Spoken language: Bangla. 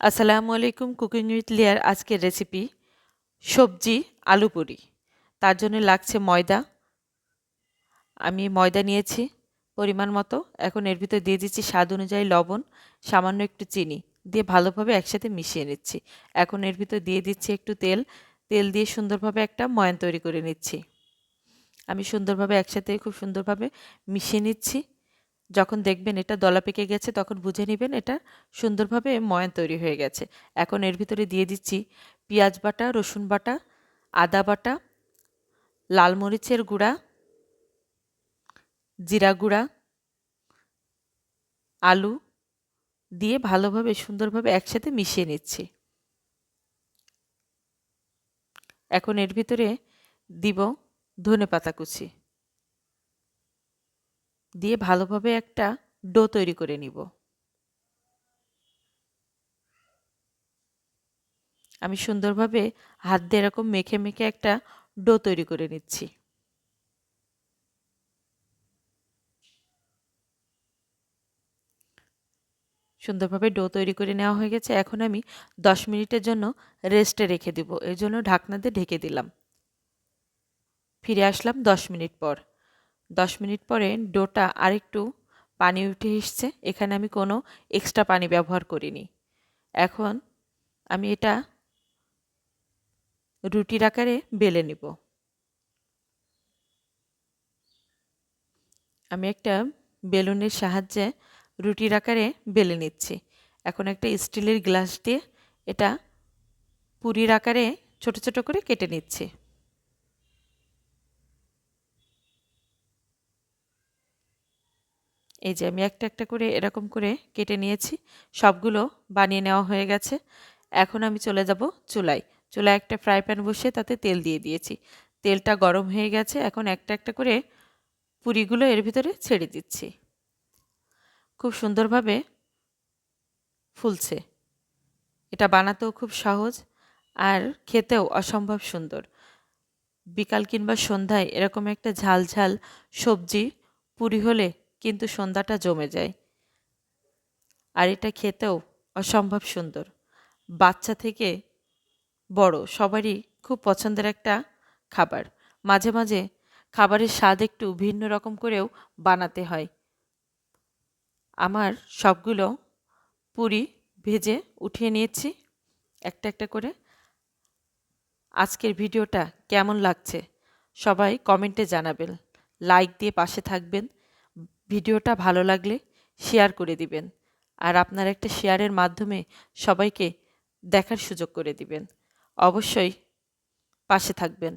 আসসালামু আলাইকুম কুকিং উইথ লিয়ার আজকের রেসিপি সবজি, আলু পুরি। তার জন্য লাগছে ময়দা। আমি ময়দা নিয়েছি পরিমাণ মতো। এখন এর ভিতর দিয়ে দিচ্ছি স্বাদ অনুযায়ী লবণ, সামান্য একটু চিনি। দিয়ে ভালোভাবে একসাথে মিশিয়ে নিচ্ছি। এখন এর ভিতর দিয়ে দিচ্ছি একটু তেল। তেল দিয়ে সুন্দরভাবে একটা ময়ান তৈরি করে নিচ্ছি। আমি সুন্দরভাবে একসাথে খুব সুন্দরভাবে মিশিয়ে নিচ্ছি। যখন দেখবেন এটা দলা পেকে গেছে, তখন বুঝে নেবেন এটা সুন্দরভাবে ময়ান তৈরি হয়ে গেছে। এখন এর ভিতরে দিয়ে দিচ্ছি পেঁয়াজ বাটা, রসুন বাটা, আদা বাটা, লাল মরিচের গুঁড়া, জিরা গুঁড়া, আলু দিয়ে ভালোভাবে সুন্দরভাবে একসাথে মিশিয়ে নিচ্ছি। এখন এর ভিতরে দিব ধনে পাতা কুচি। দিয়ে ভালোভাবে একটা ডো তৈরি করে নিব। আমি সুন্দরভাবে হাত দিয়ে এরকম মেখে মেখে একটা ডো তৈরি করে নিচ্ছি। সুন্দরভাবে ডো তৈরি করে নেওয়া হয়ে গেছে। এখন আমি দশ মিনিটের জন্য রেস্টে রেখে দেব। এই জন্য ঢাকনা দিয়ে ঢেকে দিলাম। ফিরে আসলাম দশ মিনিট পর। দশ মিনিট পরে ডোটা আরেকটু পানি উঠে এসছে। এখানে আমি কোনো এক্সট্রা পানি ব্যবহার করিনি। এখন আমি এটা রুটির আকারে বেলে নিব। আমি একটা বেলুনের সাহায্যে রুটির আকারে বেলে নিচ্ছি। এখন একটা স্টিলের গ্লাস দিয়ে এটা পুরীর আকারে ছোট ছোট করে কেটে নিচ্ছি। এই যে আমি একটা একটা করে এরকম করে কেটে নিয়েছি, সবগুলো বানিয়ে নেওয়া হয়ে গেছে। এখন আমি চলে যাব চুলায়। চুলায় একটা ফ্রাই প্যান বসিয়ে তাতে তেল দিয়ে দিয়েছি। তেলটা গরম হয়ে গেছে, এখন একটা একটা করে পুরিগুলো এর ভিতরে ছেড়ে দিচ্ছি। খুব সুন্দরভাবে ফুলছে। এটা বানাতেও খুব সহজ আর খেতেও অসম্ভব সুন্দর। বিকাল কিংবা সন্ধ্যায় এরকম একটা ঝাল ঝাল সবজি পুরি হলে কিন্তু সন্ধ্যাটা জমে যায়। আর এটা খেতেও অসম্ভব সুন্দর। বাচ্চা থেকে বড় সবারই খুব পছন্দের একটা খাবার। মাঝে মাঝে খাবারের স্বাদ একটু ভিন্ন রকম করেও বানাতে হয়। আমার সবগুলো পুরি ভেজে উঠিয়ে নিয়েছি। একটা একটা করে। আজকের ভিডিওটা কেমন লাগছে? সবাই কমেন্টে জানাবেন। লাইক দিয়ে পাশে থাকবেন। ভিডিওটা ভালো লাগলে শেয়ার করে দিবেন। আর আপনার একটা শেয়ারের মাধ্যমে সবাইকে দেখার সুযোগ করে দিবেন। অবশ্যই পাশে থাকবেন।